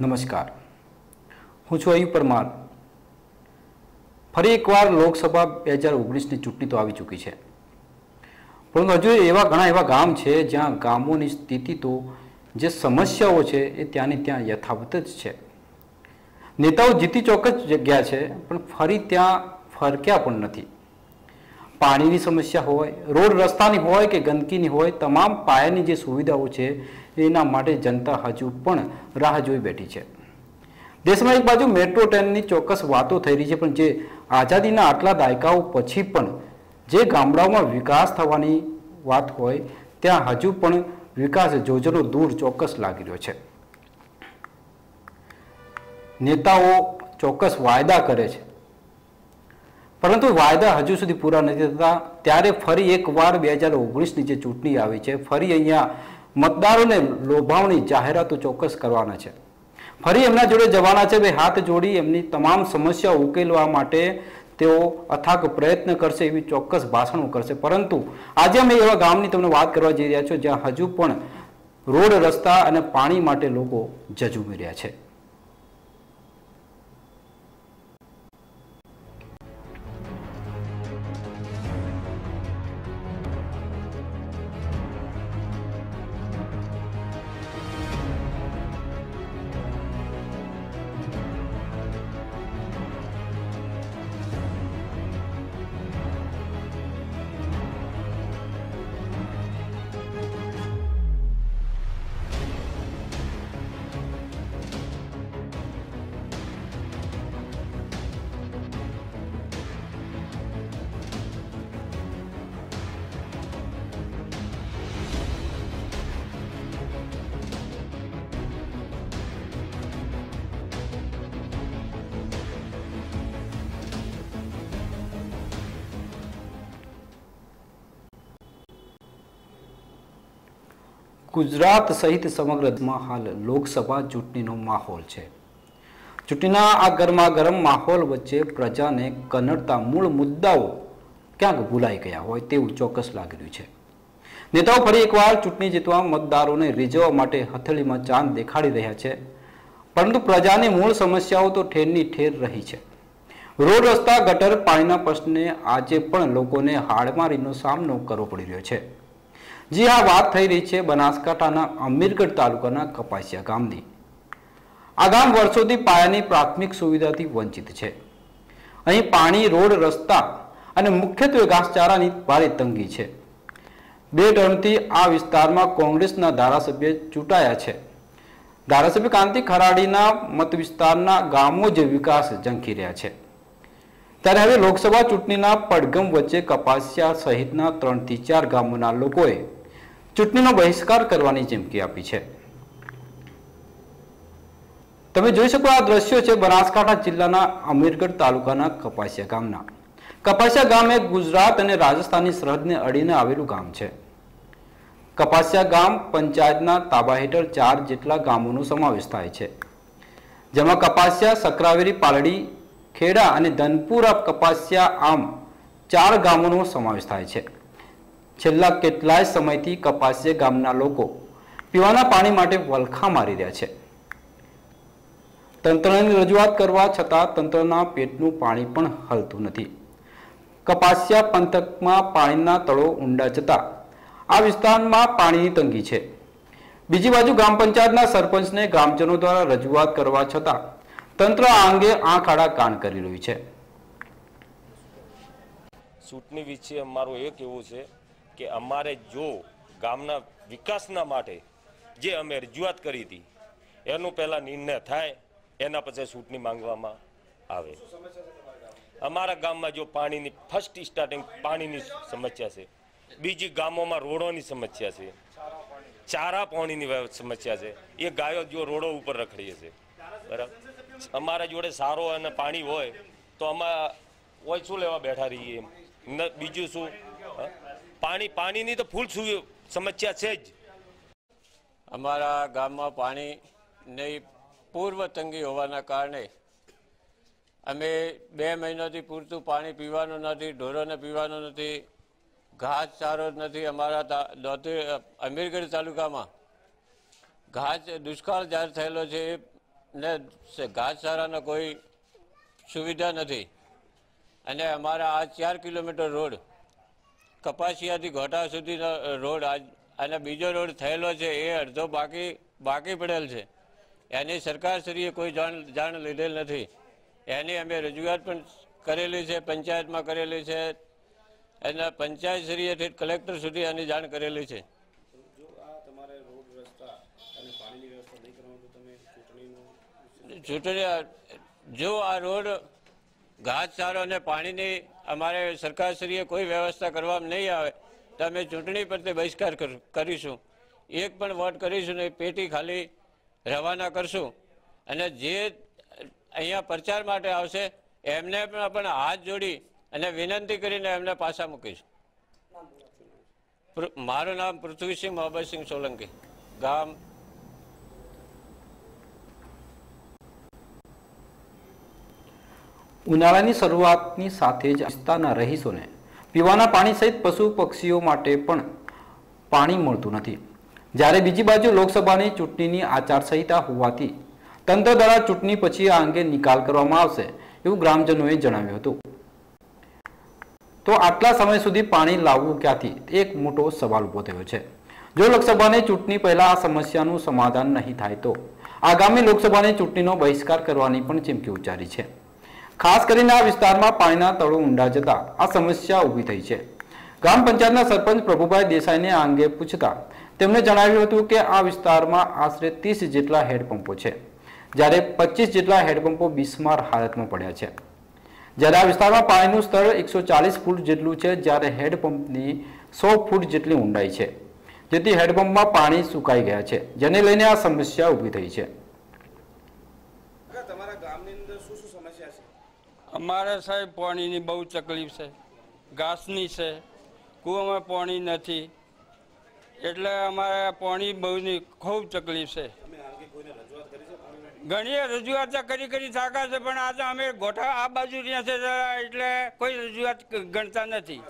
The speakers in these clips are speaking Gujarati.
નમસ્કાર. હું છું અયુ પરમાર. ફરી એકવાર લોકસભા બે હજાર ઓગણીસની ચૂંટણી તો આવી ચૂકી છે. પરંતુ હજુ એવા ઘણા એવા ગામ છે જ્યાં ગામોની સ્થિતિ તો જે સમસ્યાઓ છે એ ત્યાંની ત્યાં યથાવત જ છે. નેતાઓ જીતી ચોક્કસ જગ્યા છે, પણ ફરી ત્યાં ફરક્યા પણ નથી. પાણીની સમસ્યા હોય, રોડ રસ્તાની હોય કે ગંદકીની હોય, તમામ પાયાની જે સુવિધાઓ છે એના માટે જનતા હજુ પણ રાહ જોઈ બેઠી છે. દેશમાં એક બાજુ મેટ્રો ટ્રેનની ચોક્કસ વાતો થઈ રહી છે, પણ જે આઝાદીના આટલા દાયકાઓ પછી પણ જે ગામડાઓમાં વિકાસ થવાની વાત હોય, ત્યાં હજુ પણ વિકાસ જોજનો દૂર ચોક્કસ લાગી રહ્યો છે. નેતાઓ ચોક્કસ વાયદા કરે છે. પરંતુ વાયદા હજુ સુધી પૂરા નથી થતા. ત્યારે ફરી એકવાર બે હજાર ઓગણીસની જે ચૂંટણી આવી છે, ફરી અહીંયા મતદારોને લોભાવણી જાહેરાતો ચોક્કસ કરવાના છે. ફરી એમના જોડે જવાના છે ભાઈ હાથ જોડી એમની તમામ સમસ્યાઓ ઉકેલવા માટે તેઓ અથાક પ્રયત્ન કરશે એવી ચોક્કસ ભાષણો કરશે. પરંતુ આજે અમે એવા ગામની તમને વાત કરવા જઈ રહ્યા છો જ્યાં હજુ પણ રોડ રસ્તા અને પાણી માટે લોકો જજુમી રહ્યા છે. ગુજરાત સહિત સમગ્ર દેશમાં હાલ લોકસભા ચૂંટણીનો માહોલ છે. ચૂંટણીના આ ગરમા ગરમ માહોલ વચ્ચે પ્રજાને કનડતા મૂળ મુદ્દાઓ ક્યાંક ભૂલાઈ ગયા હોય તેવું ચોક્કસ લાગી રહ્યું છે. નેતાઓ ફરી એકવાર ચૂંટણી જીતવા મતદારોને રીઝવવા માટે હથેળીમાં ચાંદ દેખાડી રહ્યા છે. પરંતુ પ્રજાની મૂળ સમસ્યાઓ તો ઠેરની ઠેર રહી છે. રોડ રસ્તા, ગટર, પાણીના પ્રશ્ને આજે પણ લોકોને હાડમારીનો સામનો કરવો પડી રહ્યો છે. જી આ વાત થઈ રહી છે બનાસકાંઠાના અમીરગઢ તાલુકાના કપાસિયા ગામની. આ ગામ વર્ષોથી પાયાની પ્રાથમિક સુવિધાથી વંચિત છે. અહીં પાણી, રોડ, રસ્તા અને મુખ્યત્વે ઘાસચારાની ભારે તંગી છે. બે ટર્મથી આ વિસ્તારમાં કોંગ્રેસના ધારાસભ્ય ચૂંટાયા છે. ધારાસભ્ય કાંતિ ખરાડીના મત વિસ્તારના ગામો જે વિકાસ ઝંખી રહ્યા છે. ત્યારે હવે લોકસભા ચૂંટણીના પડગમ વચ્ચે કપાસિયા સહિતના ત્રણથી ચાર ગામોના લોકોએ ચૂંટણીનો બહિષ્કાર કરવાની ચીમકી આપી છે. તમે જોઈ શકો આ દ્રશ્યો છે બનાસકાંઠા જિલ્લાના અમીરગઢ તાલુકાના કપાસિયા ગામના. કપાસિયા ગામ એ ગુજરાત અને રાજસ્થાનની સરહદને અડીને આવેલું ગામ છે. કપાસિયા ગામ પંચાયતના તાબા હેઠળ ચાર જેટલા ગામોનો સમાવેશ થાય છે. જેમાં કપાસિયા, સકરાવેરી, પાલડી, ખેડા અને ધનપુરા કપાસિયા આમ ચાર ગામોનો સમાવેશ થાય છે. છેલ્લા કેટલાય સમયથી કપાસિયા ગામના લોકો પીવાના પાણી માટે વલખા મારી રહ્યા છે. તંત્રની રજૂઆત કરવા છતાં તંત્રના પેટનું પાણી પણ હલતું નથી. કપાસિયા પંથકમાં પાણીના તળો ઊંડા જતા આ વિસ્તારમાં પાણીની તંગી છે. બીજી બાજુ ગ્રામ પંચાયતના સરપંચને ગ્રામજનો દ્વારા રજૂઆત કરવા છતાં તંત્ર આ અંગે આંખ આડા કાન કરી રહ્યું છે. ચૂંટણી વિશે અમારું એક એવું છે કે અમારે જો ગામના વિકાસના માટે જે અમે રજૂઆત કરી હતી, એનું પહેલાં નિર્ણય થાય, એના પછી ચૂંટણી માંગવામાં આવે. અમારા ગામમાં જો પાણીની ફર્સ્ટ સ્ટાર્ટિંગ પાણીની સમસ્યા છે, બીજી ગામોમાં રોડોની સમસ્યા છે, ચારા પાણીની સમસ્યા છે, એ ગાયો જો રોડો ઉપર રખડીએ છે, બરાબર? અમારા જોડે સારો અને પાણી હોય, તો અમે ઓય શું લેવા બેઠા રહીએ એમ? બીજું શું? હા? પાણી, પાણીની તો ફૂલ સમસ્યા છે જ. અમારા ગામમાં પાણીની પૂર્વ તંગી હોવાના કારણે અમે બે મહિનાથી પૂરતું પાણી પીવાનું નથી, ઢોરોને પીવાનું નથી, ઘાસ ચારો નથી અમારા અમીરગઢ તાલુકામાં. ઘાસ દુષ્કાળ જાહેર થયેલો છે ને ઘાસ ચારાનો કોઈ સુવિધા નથી. અને અમારા આ ચાર કિલોમીટર રોડ કપાસિયાથી ઘોટા સુધીનો રોડ આજ અને બીજો રોડ થયેલો છે એ અડધો બાકી બાકી પડેલ છે. એની સરકારશ્રીએ કોઈ જાણ જાણ લીધેલ નથી. એની અમે રજૂઆત પણ કરેલી છે પંચાયતમાં કરેલી છે અને પંચાયતશ્રીએથી કલેક્ટર સુધી એની જાણ કરેલી છે. ચૂંટણી જો આ રોડ ઘાસચારો અને પાણીની અમારે સરકારશ્રીએ કોઈ વ્યવસ્થા કરવામાં નહીં આવે. તો અમે ચૂંટણી પર તે બહિષ્કાર કર- કરીશું. એક પણ વોટ કરીશું નહીં પેટી ખાલી રવાના કરશું. અને જે અહીંયા પ્રચાર માટે આવશે એમને પણ હાથ જોડી અને વિનંતી કરીને એમને પાછા મૂકીશું. મારું નામ પૃથ્વીસિંહ મોહબ્બતસિંહ સોલંકી. ગામ ઉનાળાની શરૂઆતની સાથે જ વિસ્તારના રહીશોને પીવાના પાણી સહિત પશુ પક્ષીઓ માટે પણ પાણી મળતું નથી. જ્યારે બીજી બાજુ લોકસભાની ચૂંટણીની આચારસંહિતા હોવાથી તંત્ર દ્વારા ચૂંટણી પછી આ અંગે નિકાલ કરવામાં આવશે એવું ગ્રામજનોએ જણાવ્યું હતું. તો આટલા સમય સુધી પાણી લાવવું ક્યાંથી? એક મોટો સવાલ ઊભો થયો છે. જો લોકસભાની ચૂંટણી પહેલા આ સમસ્યાનું સમાધાન નહીં થાય તો આગામી લોકસભાની ચૂંટણીનો બહિષ્કાર કરવાની પણ ચીમકી ઉચ્ચારી છે. ખાસ કરીને આ વિસ્તારમાં પાણીના તળો ઊંડા જતા આ સમસ્યા ઊભી થઈ છે. ગ્રામ પંચાયતના સરપંચ પ્રભુભાઈ દેસાઈને આ અંગે પૂછતા તેમણે જણાવ્યું હતું કે આ વિસ્તારમાં આશરે ત્રીસ જેટલા હેડપંપો છે. જ્યારે પચીસ જેટલા હેડપંપો બિસ્માર હાલતમાં પડ્યા છે. જ્યારે આ વિસ્તારમાં પાણીનું સ્તર એકસો ચાલીસ ફૂટ જેટલું છે, જ્યારે હેડપંપની સો ફૂટ જેટલી ઊંડાઈ છે, જેથી હેડપંપમાં પાણી સુકાઈ ગયા છે, જેને લઈને આ સમસ્યા ઊભી થઈ છે તમારા ગામની અંદર શું શું સમસ્યા છે અમારે સાહેબ પાણીની બહુ તકલીફ છે, ઘાસની છે, કૂવામાં પાણી નથી. એટલે અમારે પાણી બહુની ખૂબ તકલીફ છે. ઘણી રજૂઆત કરી કરી થાકા છે, પણ આજે અમે ગોઠા આ બાજુ રહ્યા છે એટલે કોઈ રજૂઆત ગણતા નથી.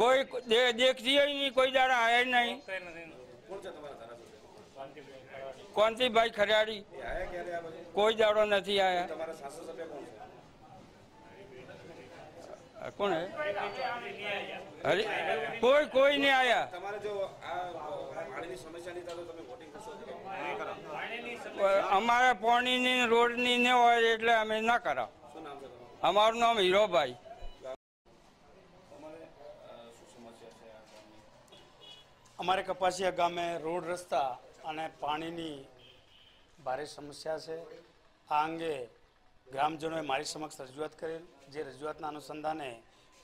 કોઈ દેખતી નહીં, કોઈ દાડા આવ્યા નહીં. કોણ ભાઈ ખરાડી? કોઈ દાડો નથી આવ્યા કોણ કોણ હે? અરે કોઈ કોઈ નહીં આવ્યા તમારે જો? અમારે પાણીની રોડની ને હોય એટલે અમે ના કરાવ. અમારું નામ હીરોભાઈ. અમારે કપાસિયા ગામે રોડ રસ્તા અને પાણીની ભારે સમસ્યા છે. આ અંગે ગ્રામજનોએ મારી સમક્ષ રજૂઆત કરેલ. જે રજૂઆતના અનુસંધાને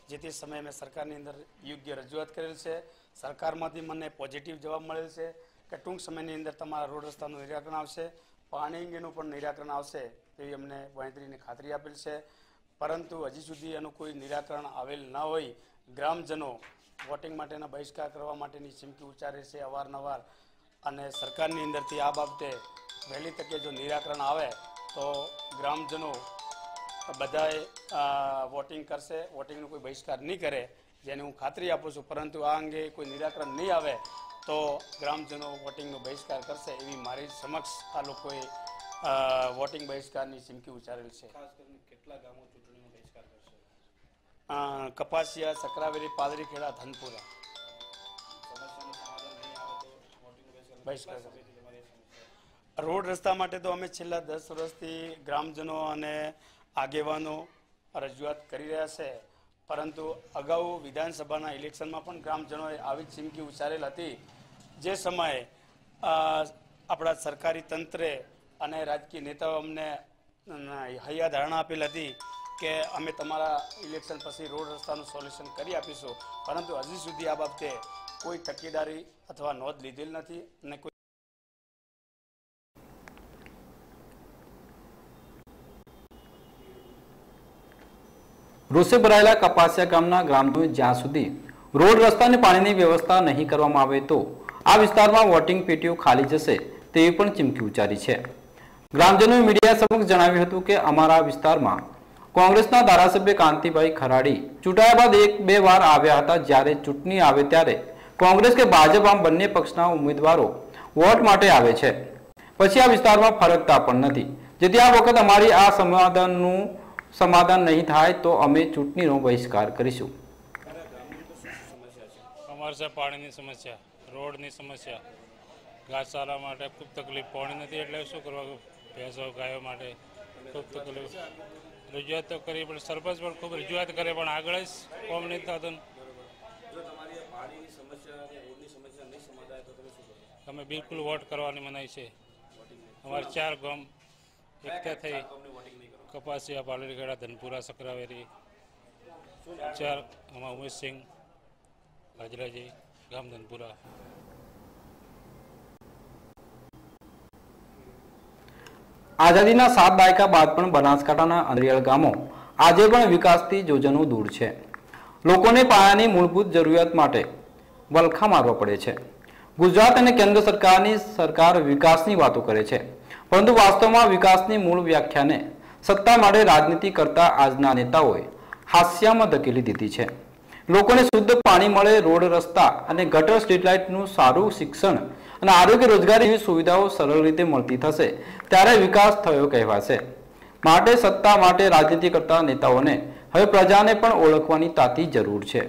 જે તે સમયે મેં સરકારની અંદર યોગ્ય રજૂઆત કરેલ છે, સરકારમાંથી મને પોઝિટિવ જવાબ મળેલ છે કે ટૂંક સમયની અંદર તમારા રોડ રસ્તાનું નિરાકરણ આવશે, પાણી અંગેનું પણ નિરાકરણ આવશે તેવી અમને બાંયધરીની ખાતરી આપેલ છે. પરંતુ હજી સુધી એનું કોઈ નિરાકરણ આવેલ ન હોય, ગ્રામજનો વોટિંગ માટેના બહિષ્કાર કરવા માટેની ચીમકી ઉચ્ચારે છે અવારનવાર અને સરકારની અંદરથી આ બાબતે વહેલી તકે જો નિરાકરણ આવે તો ગ્રામજનો બધાએ વોટિંગ કરશે વોટિંગનો કોઈ બહિષ્કાર નહીં કરે જેની હું ખાતરી આપું છું. પરંતુ આ અંગે કોઈ નિરાકરણ નહીં આવે તો ગ્રામજનો વોટિંગનો બહિષ્કાર કરશે એવી મારી સમક્ષ આ લોકોએ વોટિંગ બહિષ્કારની ચીમકી ઉચ્ચારેલ છે. કેટલા ગામો ચૂંટણીનો બહિષ્કાર કરશે? કપાસિયા સકરાવેલી પાદરીખેડા ધનપુરા. બહિષ્કાર રોડ રસ્તા માટે તો અમે છેલ્લા દસ વર્ષથી ગ્રામજનો અને આગેવાનો રજૂઆત કરી રહ્યા છે. પરંતુ અગાઉ વિધાનસભાના ઇલેક્શનમાં પણ ગ્રામજનોએ આવી જ ચીમકી ઉચ્ચારેલ હતી. જે સમયે આપણા સરકારી તંત્રે અને રાજકીય નેતાઓ અમને હૈયા ધારણા આપેલ હતી કે અમે તમારા ઇલેક્શન પછી રોડ રસ્તાનું સોલ્યુશન કરી આપીશું. પરંતુ હજી સુધી આ બાબતે કોઈ તકેદારી અથવા નોંધ લીધેલ નથી અને કોઈ રોષે ભરાયેલા કપાસિયા ગામના ગ્રામજનો જ્યાં સુધી રોડ રસ્તા અને પાણીની વ્યવસ્થા નહીં કરવામાં આવે તો આ વિસ્તારમાં વોટિંગ પેટીઓ ખાલી જશે તેવી પણ ચીમકી ઉચ્ચારી છે. ગ્રામજનોએ મીડિયા સમક્ષ જણાવ્યું હતું કે અમારા વિસ્તારમાં કોંગ્રેસના ધારાસભ્ય કાંતિભાઈ ખરાડી ચૂંટાયા બાદ એક બે વાર આવ્યા હતા. જ્યારે ચૂંટણી આવે ત્યારે કોંગ્રેસ કે ભાજપ આમ બંને પક્ષના ઉમેદવારો વોટ માટે આવે છે? પછી આ વિસ્તારમાં ફરકતા પણ નથી. જેથી આ વખત અમારી આ સમાધાનનું સમાધાન નહીં થાય તો અમે ચૂંટણીનો બહિષ્કાર કરીશું. અમારે છે પાણીની સમસ્યા રોડની સમસ્યા ઘાસચારા માટે ખૂબ તકલીફ પાણી નથી એટલે શું કરવા ભેંસો ગાયો માટે ખૂબ તકલીફ. રજૂઆત તો કરી પણ સરપંચ પણ ખૂબ રજૂઆત કરે પણ આગળ જ કોમ નહીં થતું. જો તમારી આ પાણીની સમસ્યા અને રોડની સમસ્યા નહીં સમાધાય તો તમે અમે બિલકુલ વોટ કરવાની મનાઈ છે. અમારે ચાર ગામ એકઠા થઈ કપાસિયા પાલડીખેડા ધનપુરા સકરાવેરી, ચાર આમાં ઉમેશસિંહ હાજરાજી ગામ ધનપુરા. આઝાદીના સાત દાયકા બાદ પણ બનાસકાંઠાના અંદરિયાળ ગામો આજે પણ વિકાસથી જોજનો દૂર છે. લોકોને પાયાની મૂળભૂત જરૂરિયાત માટે વલખા મારવા પડે છે. ગુજરાત અને કેન્દ્ર સરકારની સરકાર વિકાસની વાતો કરે છે. પરંતુ વાસ્તવમાં વિકાસની મૂળ વ્યાખ્યાને સત્તા માટે રાજનીતિ કરતા આજના નેતાઓએ હાસ્યામાં ધકેલી દીધી છે. લોકોને શુદ્ધ પાણી મળે, રોડ રસ્તા અને ગટર સ્ટ્રીટ લાઇટનું સારું શિક્ષણ અને આરોગ્ય રોજગારી સુવિધાઓ સરળ રીતે મળતી થશે, ત્યારે વિકાસ થયો કહેવાશે. માટે સત્તા માટે રાજનીતિ કરતા નેતાઓને હવે પ્રજાને પણ ઓળખવાની તાતી જરૂર છે.